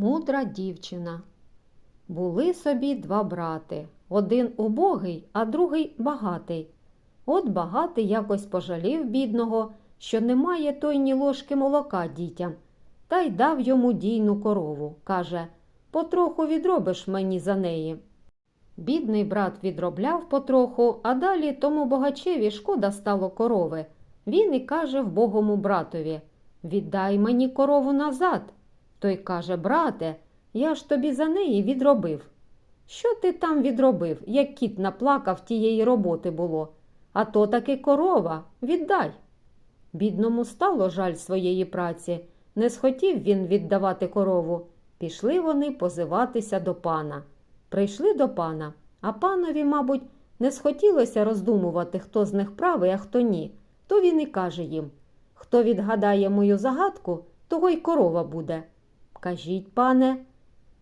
Мудра дівчина. Були собі два брати. Один убогий, а другий багатий. От багатий якось пожалів бідного, що немає той ні ложки молока дітям, та й дав йому дійну корову. Каже Потроху відробиш мені за неї. Бідний брат відробляв потроху, а далі тому богачеві шкода стало корови. Він і каже вбогому братові Віддай мені корову назад. Той каже Брате, я ж тобі за неї відробив. Що ти там відробив, як кіт наплакав тієї роботи було? А то таки корова, віддай. Бідному стало жаль своєї праці. Не схотів він віддавати корову. Пішли вони позиватися до пана. Прийшли до пана, а панові, мабуть, не схотілося роздумувати, хто з них правий, а хто ні. То він і каже їм Хто відгадає мою загадку, того й корова буде. Кажіть, пане,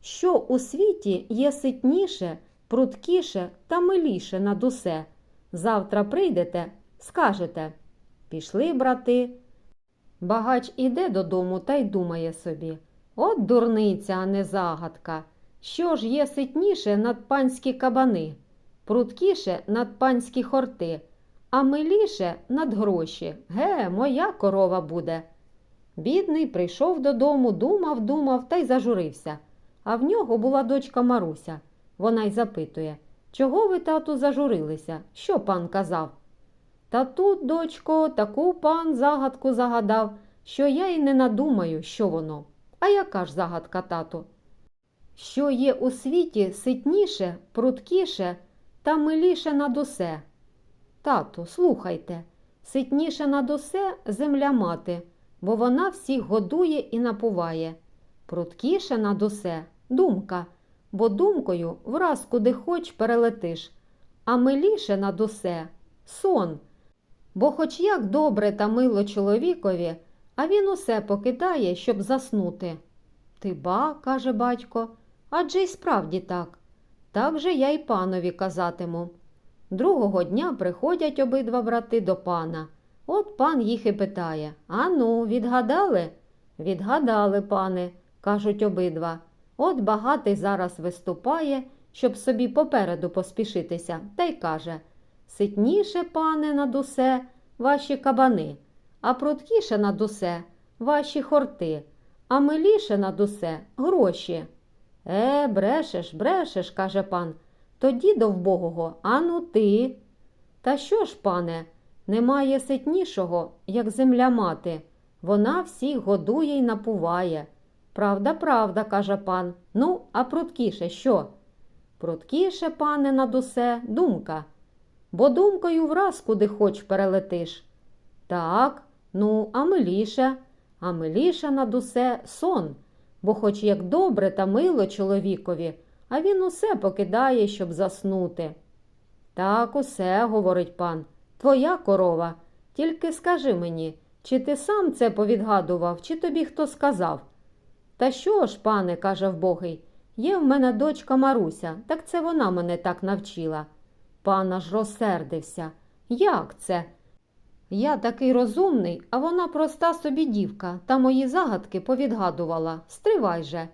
що у світі є ситніше, пруткіше та миліше над усе. Завтра прийдете, скажете. Пішли, брати. Багач іде додому та й думає собі. От дурниця, а не загадка. Що ж є ситніше над панські кабани, пруткіше над панські хорти, а миліше над гроші. Ге, моя корова буде. Бідний прийшов додому, думав, думав та й зажурився. А в нього була дочка Маруся. Вона й запитує Чого ви, тату, зажурилися? Що пан казав? Та тут, дочко, таку пан загадку загадав, що я й не надумаю, що воно. А яка ж загадка, тату? Що є у світі ситніше, пруткіше та миліше над усе? Тату, слухайте, ситніше над усе земля мати, бо вона всіх годує і напуває. Пруткіше над усе думка, бо думкою враз куди хоч перелетиш, а миліше над усе сон. Бо хоч як добре та мило чоловікові, а він усе покидає, щоб заснути. Ти ба, каже батько, адже й справді так. Так же я й панові казатиму. Другого дня приходять обидва брати до пана. От пан їх і питає Ану, відгадали? Відгадали, пане, кажуть обидва. От багатий зараз виступає, щоб собі попереду поспішитися, та й каже Ситніше, пане, над усе, ваші кабани, а пруткіше над усе ваші хорти, а миліше над усе гроші. Е, брешеш, брешеш, каже пан. Тоді до вбогого, ану ти. Та що ж, пане, немає ситнішого, як земля мати. Вона всіх годує й напуває. Правда, правда, каже пан. Ну, а пруткіше що? Пруткіше, пане, над усе, думка. Бо думкою враз куди хоч перелетиш. Так, ну, а миліше, а миліше над усе сон, бо хоч як добре та мило чоловікові, а він усе покидає, щоб заснути. Так, усе, говорить пан, твоя корова. Тільки скажи мені, чи ти сам це повідгадував, чи тобі хто сказав? Та що ж, пане, каже вбогий, є в мене дочка Маруся, так це вона мене так навчила. Пан аж розсердився. Як це? Я такий розумний, а вона проста собі дівка, та мої загадки повідгадувала. Стривай же.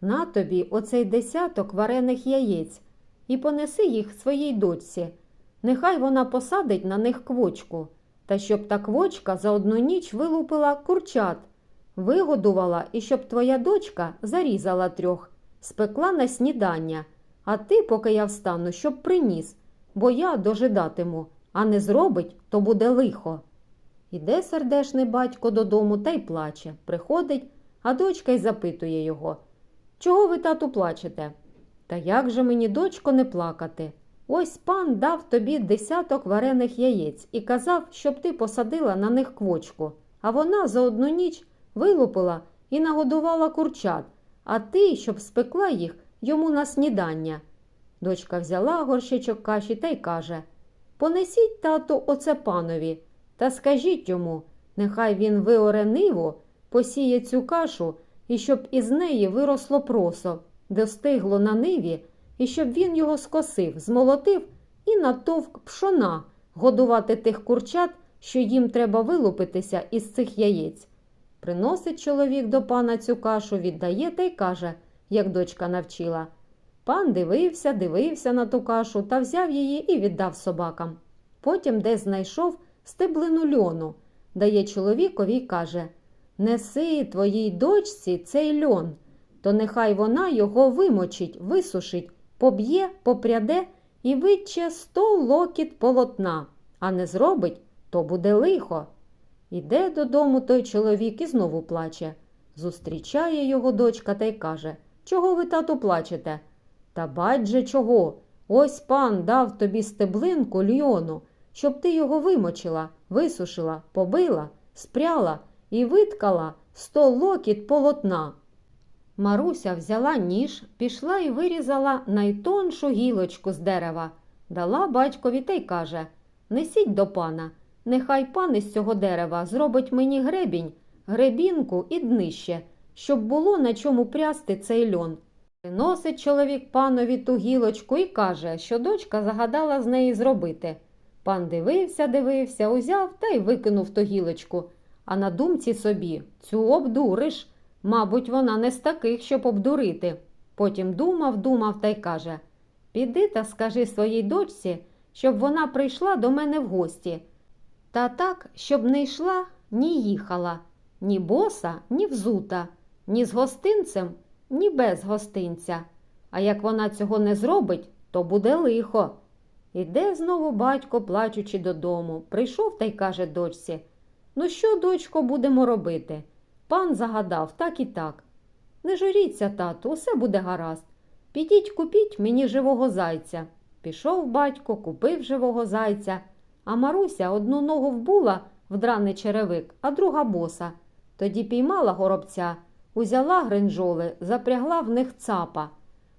На тобі оцей десяток варених яєць і понеси їх своїй дочці. Нехай вона посадить на них квочку, та щоб та квочка за одну ніч вилупила курчат, вигодувала і щоб твоя дочка зарізала трьох, спекла на снідання, а ти, поки я встану, щоб приніс, бо я дожидатиму, а не зробить, то буде лихо. Іде сердешний батько додому та й плаче. Приходить, а дочка й запитує його Чого ви, тату, плачете? Та як же мені, дочко, не плакати? Ось пан дав тобі десяток варених яєць і казав, щоб ти посадила на них квочку, а вона за одну ніч вилупила і нагодувала курчат, а ти, щоб спекла їх йому на снідання. Дочка взяла горщичок каші та й каже Понесіть, тату, оце панові, та скажіть йому, нехай він виоре ниву, посіє цю кашу і щоб із неї виросло просо, достигло на ниві, і щоб він його скосив, змолотив і натовк пшона, годувати тих курчат, що їм треба вилупитися із цих яєць. Приносить чоловік до пана цю кашу, віддає та й каже, як дочка навчила. Пан дивився, дивився на ту кашу та взяв її і віддав собакам. Потім десь знайшов стеблину льону, дає чоловікові й каже Неси твоїй дочці цей льон, то нехай вона його вимочить, висушить, поб'є, попряде і витче сто локіт полотна, а не зробить, то буде лихо. Іде додому той чоловік і знову плаче. Зустрічає його дочка та й каже Чого ви, тату, плачете? Та бать же чого? Ось пан дав тобі стеблинку льйону, щоб ти його вимочила, висушила, побила, спряла і виткала сто локіт полотна. Маруся взяла ніж, пішла і вирізала найтоншу гілочку з дерева, дала батькові та й каже Несіть до пана, нехай пан із цього дерева зробить мені гребінь, гребінку і днище, щоб було на чому прясти цей льон. Приносить чоловік панові ту гілочку і каже, що дочка загадала з неї зробити. Пан дивився, дивився, узяв та й викинув ту гілочку. А на думці собі цю обдуриш. Мабуть, вона не з таких, щоб обдурити. Потім думав, думав та й каже Піди та скажи своїй дочці, щоб вона прийшла до мене в гості. Та так, щоб не йшла, ні їхала, ні боса, ні взута, ні з гостинцем, ні без гостинця. А як вона цього не зробить, то буде лихо. Іде знову батько, плачучи додому. Прийшов та й каже дочці Ну що, дочко, будемо робити? Пан загадав так і так. Не журіться, тату, усе буде гаразд. Підіть купіть мені живого зайця. Пішов батько, купив живого зайця, а Маруся одну ногу вбула в драний черевик, а друга боса. Тоді піймала горобця, узяла гринжоли, запрягла в них цапа.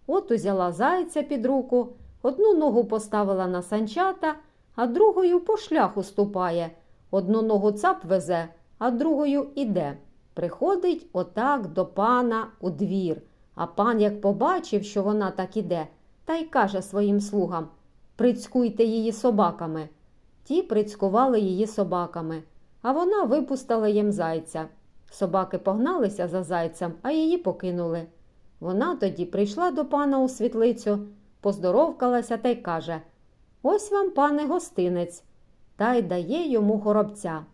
От узяла зайця під руку, одну ногу поставила на санчата, а другою по шляху ступає. Одну ногу цап везе, а другою іде. Приходить отак до пана у двір, а пан, як побачив, що вона так іде, та й каже своїм слугам Прицькуйте її собаками. Ті прицькували її собаками, а вона випустила їм зайця. Собаки погналися за зайцем, а її покинули. Вона тоді прийшла до пана у світлицю, поздоровкалася та й каже Ось вам, пане, гостинець, та й дає йому горобця.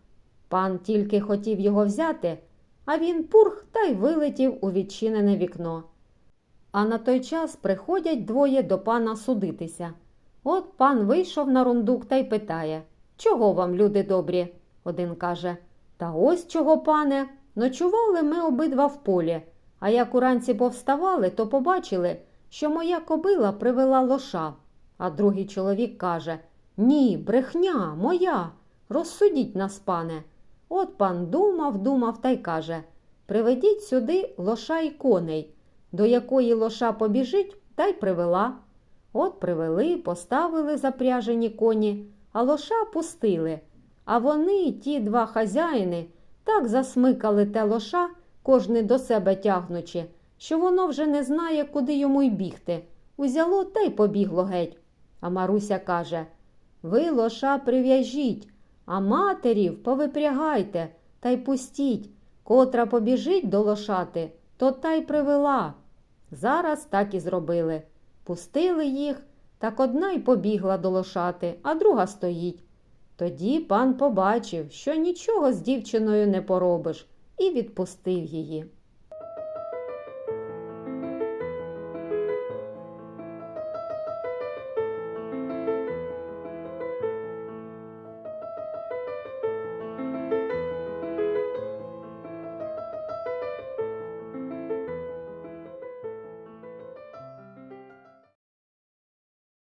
Пан тільки хотів його взяти, а він пурх та й вилетів у відчинене вікно. А на той час приходять двоє до пана судитися. От пан вийшов на рундук та й питає Чого вам, люди добрі? Один каже Та ось чого, пане. Ночували ми обидва в полі, а як уранці повставали, то побачили, що моя кобила привела лоша. А другий чоловік каже Ні, брехня, моя. Розсудіть нас, пане. От пан думав, думав та й каже Приведіть сюди лоша й коней, до якої лоша побіжить, та й привела. От привели, поставили запряжені коні, а лоша пустили. А вони, ті два хазяїни, так засмикали те лоша, кожний до себе тягнучи, що воно вже не знає, куди йому й бігти. Узяло та й побігло геть. А Маруся каже Ви лоша прив'яжіть, а матерів повипрягайте та й пустіть, котра побіжить до лошати, то та й привела. Зараз так і зробили. Пустили їх, так одна й побігла до лошати, а друга стоїть. Тоді пан побачив, що нічого з дівчиною не поробиш, і відпустив її.